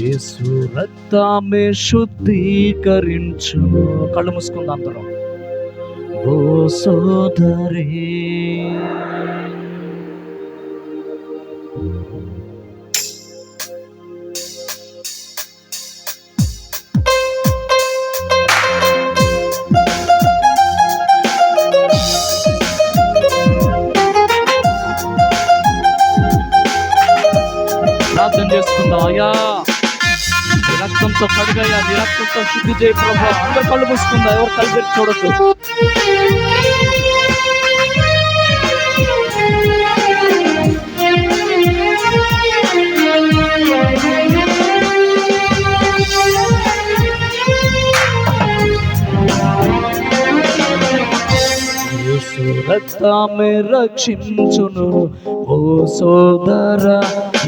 యేసు రక్తమే శుద్ధీకరించు. కళ్ళు మూసుకుందాం అందరం. ఓ సోదరి. రక్తంతో కడుగయ్యా నీ రక్తంతో శుద్ధి చేయ ప్రభా. అందరు కళ్ళు మూసుకుందా. ఎవరు కళ్ళు తెరిచి చూడొద్దు. రక్తమే రక్షించును. ఓ సోదర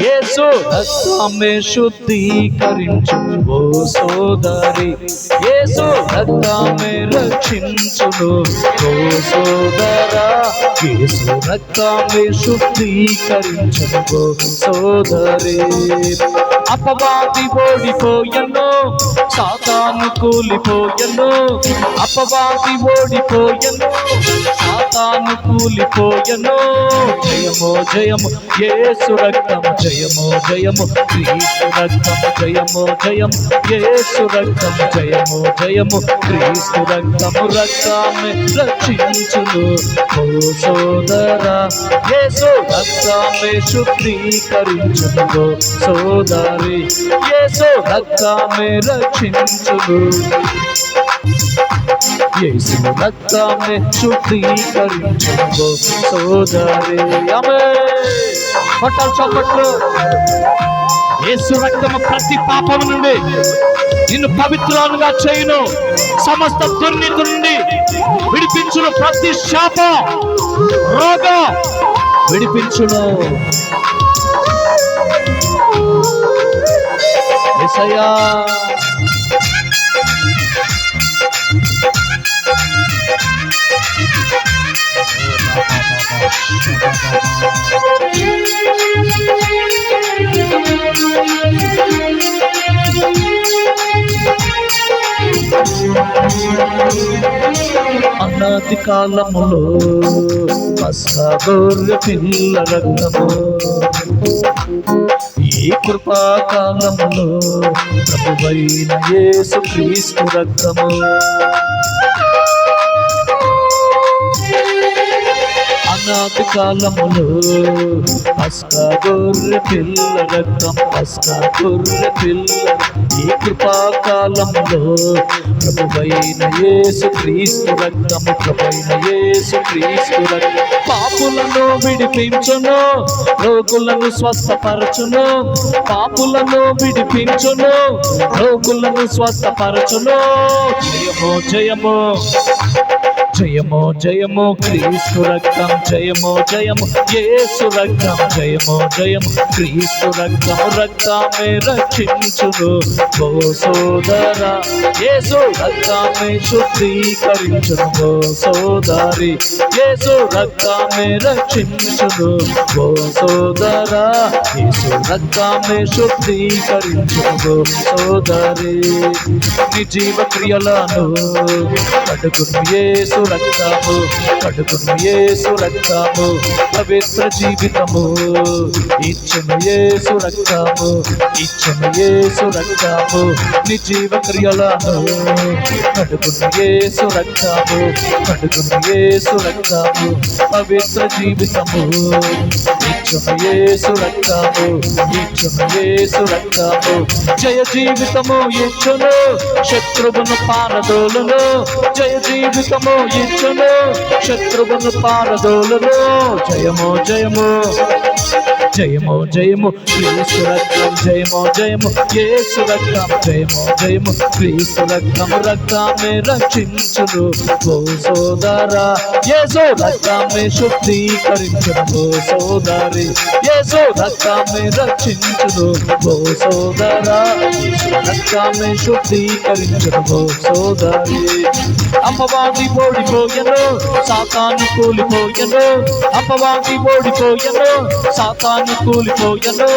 యేసు రక్తమే శుద్ధీకరించును. ఓ సోదరి యేసు రక్తమే రక్షించును. ఓ సోదర యేసు రక్తమే శుద్ధీకరించును. ఓ సోదరి అపవాది ఓడిపోయను. సాతాను కూలిపోయను అపవాది ఓడిపోయను సాతాను కూలిపోయను. జయమో జయము ఏసు రక్తము జయమో జయము క్రీస్తు రక్తము జయమో జయం ఏసు రక్తము జయమో జయము క్రీస్తు రక్తము రక్తమే రక్షించును. ఓ సోదరా ఏసు రక్తమే శుద్ధీకరించును. సోదరి ఏసు రక్తమే రక్ష రక్షించును యేసు రక్తమే శుద్ధీకరించును సోదరి ఆమె కొట్టాలి చప్పట్లు. యేసు రక్తము ప్రతి పాపము నుండి నిన్ను పవిత్రాలుగా చేయను. సమస్త దుర్నీతి నుండి విడిపించును ప్రతి శాప రోగ విడిపించును. యేసయ్యా అనాది కాలములో పస్కా పిల్ల రంగము ఈ కృపాకాలములో ప్రభువైన యేసు క్రీస్తు రక్తము. అనాది కాలములో అస్కా గొర్రె పిల్ల రక్తం అస్కా గొర్రె పిల్ల ఈ కృపాకాలంలో ప్రభువైన యేసు క్రీస్తు రక్తము ప్రభువైన యేసు క్రీస్తు రక్తం పాపులను విడిపించును రోగులను స్వస్థపరచును పాపులను విడిపించును రోగులను స్వస్థపరచును. జయమో జయమో. జయమో జయమో క్రీస్తు రక్తం జయమో జయము యేసు రక్తం జయమో జయము క్రీస్తు రక్తం రక్తమే రక్షించును. ఓ సోదర యేసు రక్తమే శుద్ధీకరించును. ఓ సోదరి యేసు రక్తమే రక్షించును. ఓ సోదర యేసు రక్తమే శుద్ధీకరించును సోదరి నీ జీవ క్రియలను కడుగును యేసు రక్తము కడుగును యేసు రక్తము పవిత్ర జీవితము. ఇచ్చను యేసు రక్తము ఇచ్చను యేసు రక్తము నీ జీవ క్రియలను కడుగును యేసు రక్తము కడుగును యేసు రక్తము పవిత్ర జీవితము. యేసు రక్తము ఇచ్చును యేసు రక్తము జయ జీవితము ఇచ్చును శత్రువును పారదోలును. జయ జీవితము ఇచ్చును శత్రువును పారదోలును. జయము జయము జయమో జయము. క్రీస్తు రక్తం జయమో జయము. యేసు రక్తం జయమో జయము. క్రీస్తు రక్తం రక్తమే రక్షించును. ఓ సోదరా యేసు రక్తమే శుద్ధీకరించును. ఓ సోదరి యేసు రక్తమే రక్షించును. ఓ సోదరా యేసు రక్తమే శుద్ధీకరించును. ఓ సోదరి అమ్మవాది ఓడిపోయను సాతాను కూలిపోయను. అమ్మవాది ఓడిపోయను సాతాను కూలిపోయను.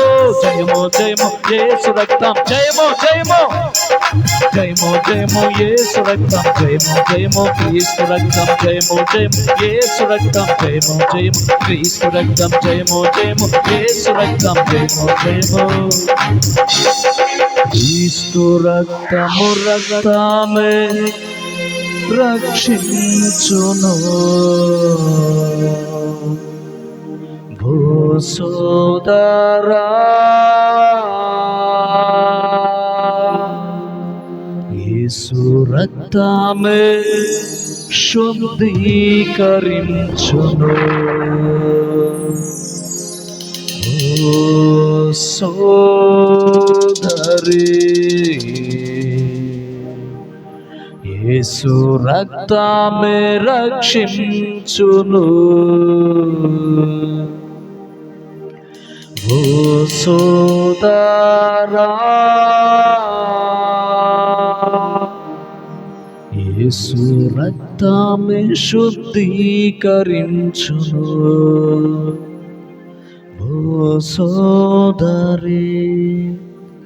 జయమో జయమో యేసు రక్తం జయమో జయమో. జయమో జయమో యేసు రక్తం జయమో జయమో క్రీస్తు రక్తం జయమో జయమో యేసు రక్తం జయమో జయమో క్రీస్తు రక్తం జయమో జయమో యేసు రక్తం జయమో జయమో క్రీస్తు రక్తము రక్తమే రక్షించును భూసోదరా యేసు రక్తమే శుద్ధీకరించును ఓ సోదరి. యేసు రక్తమే రక్షించును. ఓ సోదరా. యేసు రక్తమే శుద్ధీకరించును. ఓ సోదరి.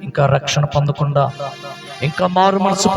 ఇంకా రక్షణ పొందకుండా ఇంకా మారు మనసు